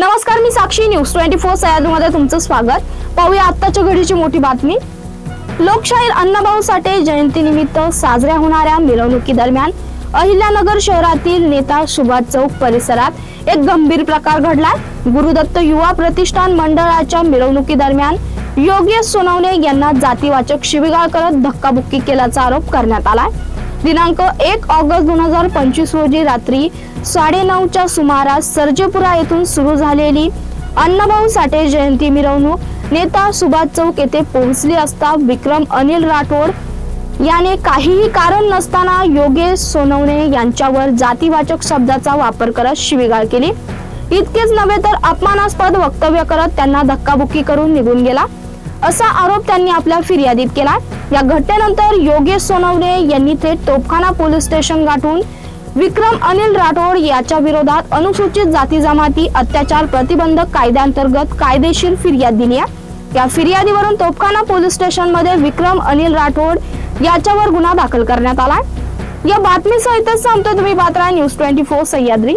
नमस्कार मी Sakshi news. Twenty four सह्याद्रीमध्ये तुमचं स्वागत. पाहूया आत्ताच्या घडीची मोठी बातमी. लोकशाहीर अण्णाभाऊ साठे जयंतीनिमित्त साजऱ्या होणाऱ्या मिरवणुकी दरम्यान अहिल्यानगर शहरातील नेता सुभाष चौक परिसरात एक गंभीर प्रकार घडलाय. गुरुदत्त युवा प्रतिष्ठान मंडळाच्या मिरवणुकी दरम्यान योगेश सोनवणे यांना जातीवाचक शिवीगाळ करत धक्काबुक्की केल्याचा आरोप करण्यात आलाय. दिनांक एक ऑगस्ट दोन हजार पंचवीस रोजी रात्री साडेनऊच्या सुमारास सर्जेपुरा येथून सुरू झालेली अण्णाभाऊ साठे जयंती मिरवणूक नेता सुभाष चौक येथे पोहोचली असता विक्रम अनिल राठोड याने काहीही कारण नसताना योगेश सोनवणे यांच्यावर जातीवाचक शब्दाचा वापर करत शिवीगाळ केली. इतकेच नव्हे तर अपमानास्पद वक्तव्य करत त्यांना धक्काबुक्की करून निघून गेला. असा आरोप त्यांनी आपल्या फिर्यादीत केला. या घटनेनंतर योगेश सोनवणे यांनी थेट तोपखाना पोलीस स्टेशन गाठून विक्रम अनिल राठोड याच्या विरोधात अनुसूचित जाती जमाती अत्याचार प्रतिबंधक कायद्याअंतर्गत कायदेशीर फिर्याद दिली आहे. या फिर्यादीवरून तोपखाना पोलीस स्टेशनमध्ये विक्रम अनिल राठोड याच्यावर गुन्हा दाखल करण्यात आला या बातमीसहितच सांगतो तुम्ही Patra news twenty four Sahyadri.